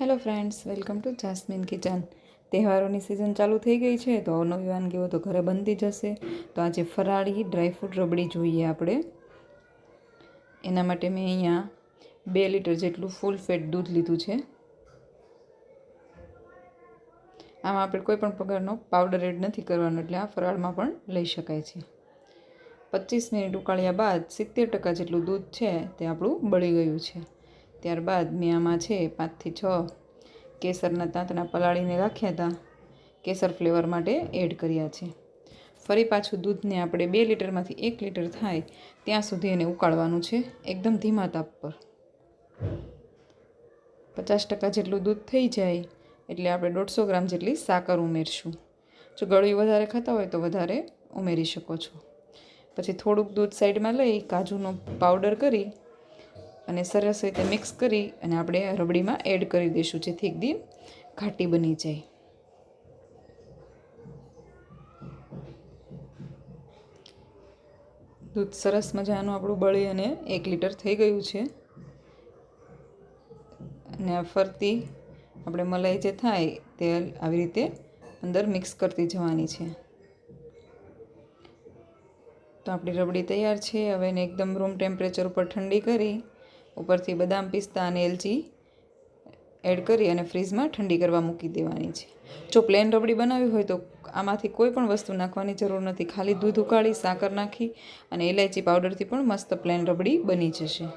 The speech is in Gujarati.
Hello friends, welcome to Jasmine kitchen. તહેવારોની સિઝન ચાલુ થઈ ગઈ છે, તો અવનવી વાનગીઓ તો ઘરે બનતી જશે. તો આજે ફરાળી ડ્રાયફ્રૂટ રબડી જોઈએ આપણે. એના માટે મેં અહીંયા બે લીટર જેટલું ફૂલ ફેટ દૂધ લીધું છે. આમાં આપણે કોઈ પણ પ્રકારનો પાવડર એડ નથી કરવાનો, એટલે આ ફરાળમાં પણ લઈ શકાય છે. પચીસ મિનિટ ઉકાળ્યા બાદ સિત્તેર ટકા જેટલું દૂધ છે, તે આપણું બળી ગયું છે. ત્યારબાદ મેં આમાં છે પાંચથી છ કેસરના તાંતણા પલાળીને રાખ્યા હતા. કેસર ફ્લેવર માટે એડ કર્યા છે. ફરી પાછું દૂધને આપણે બે લીટરમાંથી એક લીટર થાય ત્યાં સુધી એને ઉકાળવાનું છે એકદમ ધીમા તાપ પર. પચાસ ટકા જેટલું દૂધ થઈ જાય એટલે આપણે દોઢસો ગ્રામ જેટલી સાકર ઉમેરશું. જો ગળ્યું વધારે ખાતા હોય તો વધારે ઉમેરી શકો છો. પછી થોડુંક દૂધ સાઈડમાં લઈ કાજુનો પાવડર કરી અને સરસ રીતે મિક્સ કરી અને આપણે રબડીમાં એડ કરી દઈશું, જેથી એકદમ ઘાટી બની જાય. દૂધ સરસ મજાનું આપણું બળી અને એક લીટર થઈ ગયું છે. અને ફરતી આપણે મલાઈ જે થાય તે આવી રીતે અંદર મિક્સ કરતી જવાની છે. તો આપણી રબડી તૈયાર છે. હવે એને એકદમ રૂમ ટેમ્પરેચર ઉપર ઠંડી કરી ઉપરથી બદામ પિસ્તા અને એલચી એડ કરી અને ફ્રીઝમાં ઠંડી કરવા મૂકી દેવાની છે. જો પ્લેન રબડી બનાવી હોય તો આમાંથી કોઈ પણ વસ્તુ નાખવાની જરૂર નથી. ખાલી દૂધ ઉકાળી, સાકર નાખી અને ઇલાયચી પાવડરથી પણ મસ્ત પ્લેન રબડી બની જશે.